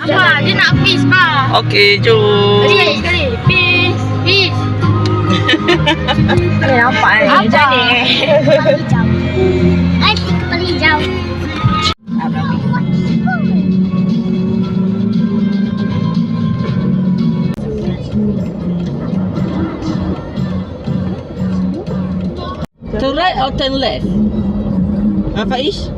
Apa? Dia nak fish pa. Okey, jom. Sekali, sekali. Fish, fish. Ni nampak ni. Apa? Or turn left? Faiz?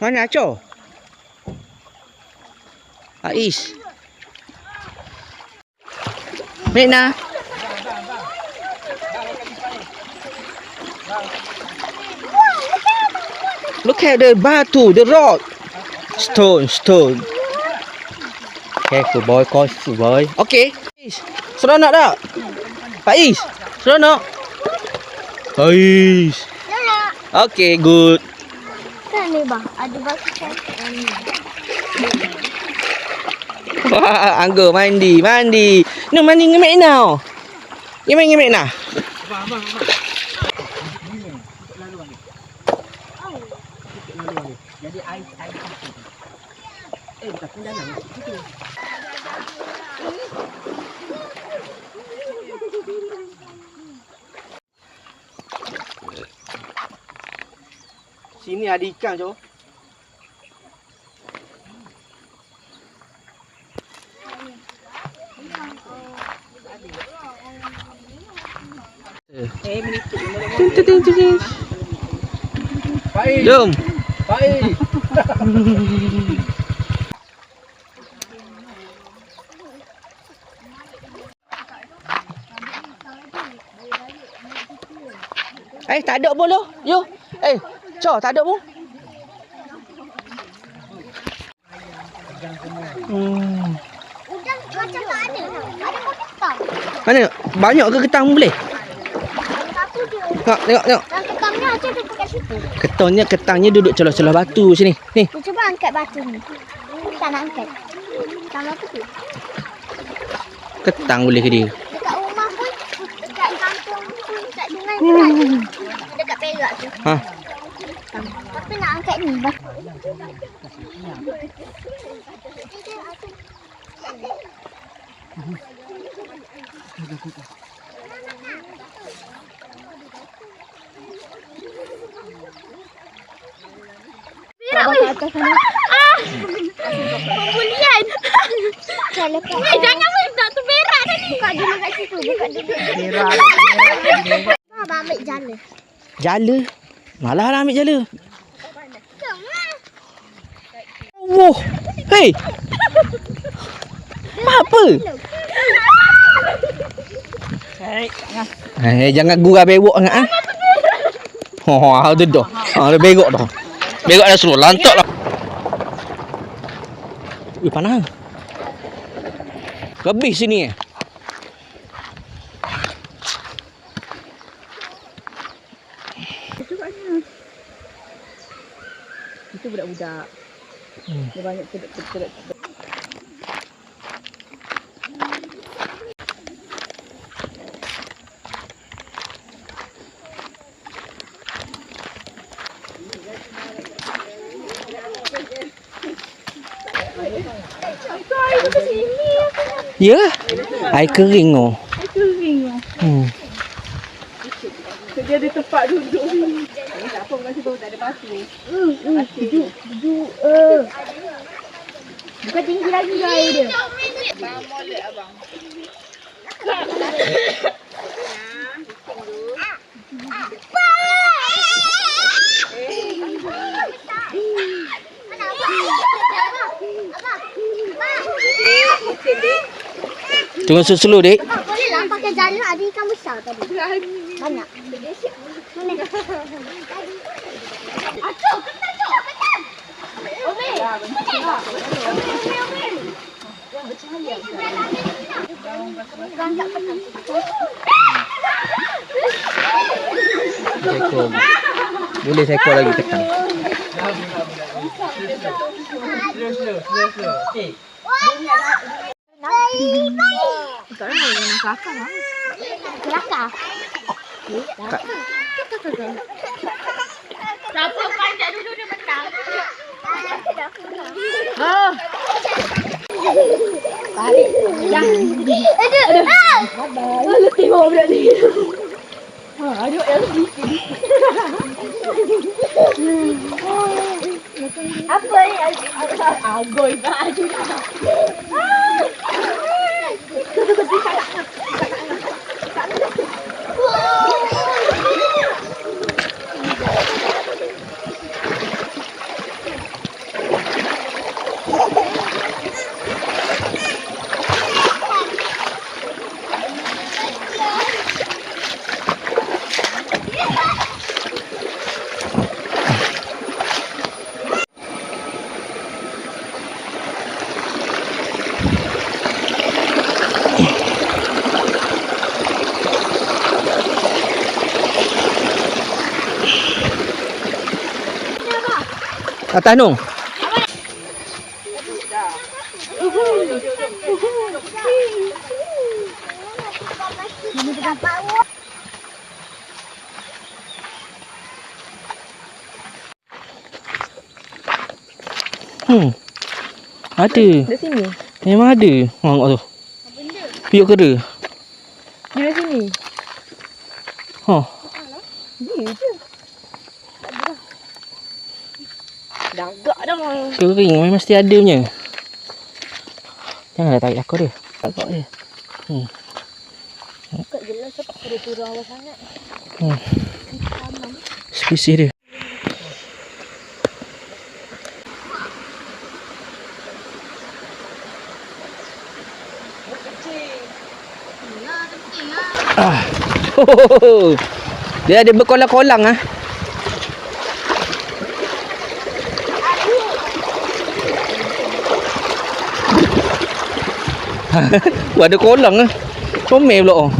Mana Aco? Faiz. Mekna. Look at the batu, the rock. Stone, stone. Careful boy, careful boy. Okay. Seronok tak? Faiz, seronok? Faiz. Okay, good. Saan iba? Ah, di ba sa Wow, anh mandi, mandi. Nak mandi ngemek now. Ngemek ngemek nah. Jadi air air. Eh, tak kena nak. Sini ada ikan, Jo. Jom. Baik. Eh, tak ada pun lo. Yo. Eh, Cho, tak ada pun. Hmm. Udang macam tak ada. Ada pun. Mana? Banyak ke ketang boleh? Satu je. Tengok, tengok, tengok. Dan ketangnya aja duduk kat situ. Ketonnya ketangnya duduk celah-celah batu sini. Ni. Dia cuba angkat batu ni. Tak nak angkat. Sama apa tu? Ketang boleh ke dia? Dekat rumah pun, dekat kampung pun, dekat sungai pun ada. Dekat Perak tu. Ha. Tapi nak angkat ni. Bas. Perak weh. Ah! Pembulian. Jangan weh. Tak tu berak dah ni. Buka dulu kat situ. Buka dulu. Berak. Abang ambil jala. Jala. Malah lah ambil jala. Jangan. Wah. Hei. Apa? Eh, jangan gurau bewok sangat ah. Oh, ada dah. Ah, ada begok dah. Begok dah suruh lantak lah. Eh, panas. Lebih sini eh. Itu budak-budak. Hmm. Dia banyak kedek-kedek. Ya. Air kering oh. Kering lah. Hmm. dia ada tempat duduk ni. Tak apa, terima kasih tak ada batu. Hmm, hmm, sejuk, sejuk. Uh. Bukan tinggi lagi ke air dia? Abang molek abang. Tunggu slow-slow, Dik. Boleh lah pakai jalan adik ikan besar tadi. Banyak. 아저 끝났죠 끝났 오메 오메 오메 오메 Seko Boleh seko lagi tekan Slow slow slow slow Eh Kelakar Kelakar Siapa panjat dulu dia menang? Ah. Tarik. Dah. Aduh. Ah! Lalu tengok budak ni. Ha, aduh yang sedikit. Apa ni? Agoy baju. Atas Nung. Hmm. Ada. Di sini. Memang ada. Tengok tu. Piuk kera. Di sini. Ha. Dia je. Dagak dah. Kering memang mesti ada punya. Janganlah tarik aku dia. Takut dia. Kat jelas apa pada turun awal sangat. Spesies dia. Ah. Dia ada berkolang-kolang ah. Wah, ada kolang ah. Comel pula. oh.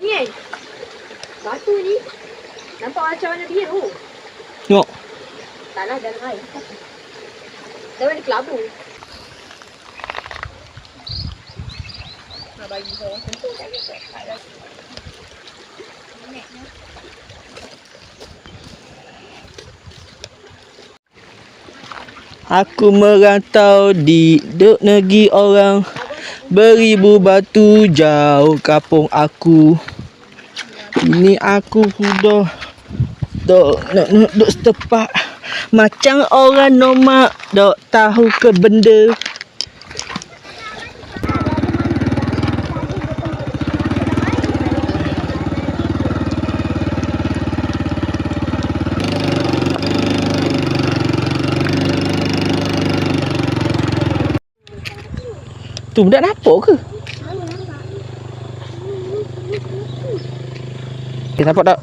Ni kan? Batu ni. Nampak macam warna biru. Tengok. Tanah dalam air. Dia warna kelabu. Nak bagi saya sentuh tak bisa. Tak ada. Aku merantau di duk negeri orang. Beribu batu jauh kampung aku. Ini aku sudah Dok nak nak duk setepak Macam orang nomak Dok tahu ke benda Tu budak nampak ke? Okay, nampak tak?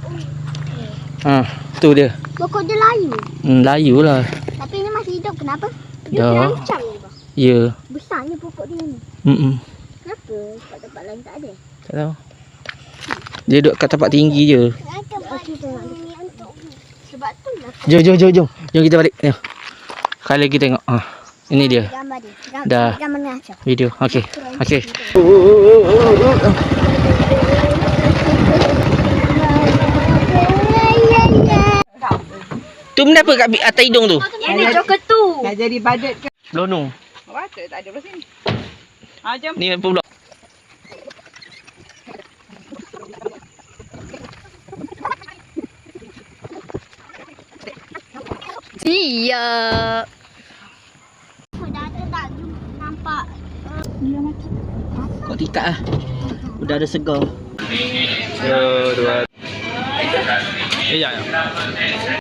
Ha, tu dia. Pokok dia layu. Hmm, layu lah. Tapi ini masih hidup. Kenapa? Dia terancam je. bang. Ya. Besarnya pokok dia ni. Hmm. Kenapa? Kat tempat lain tak ada. Tak tahu. Dia duduk kat tempat tinggi je. Sebab tu lah Jom, jom, jom, jom. Jom kita balik. Ya. Kali lagi tengok. Ha. Ini dia. gambar dia. Dah. Gambar. Video. Okey. Okey. Tu benda apa kat atas hidung tu? Ini joker tu. Nak jadi badut ke? Lonong. Patut tak ada belah sini. Ha, jom. Ni apa pula? Siap. Dah ada tak jumpa nampak. Kau tikat ah. Udah ada segar. Satu, dua. Eh, ya, ya.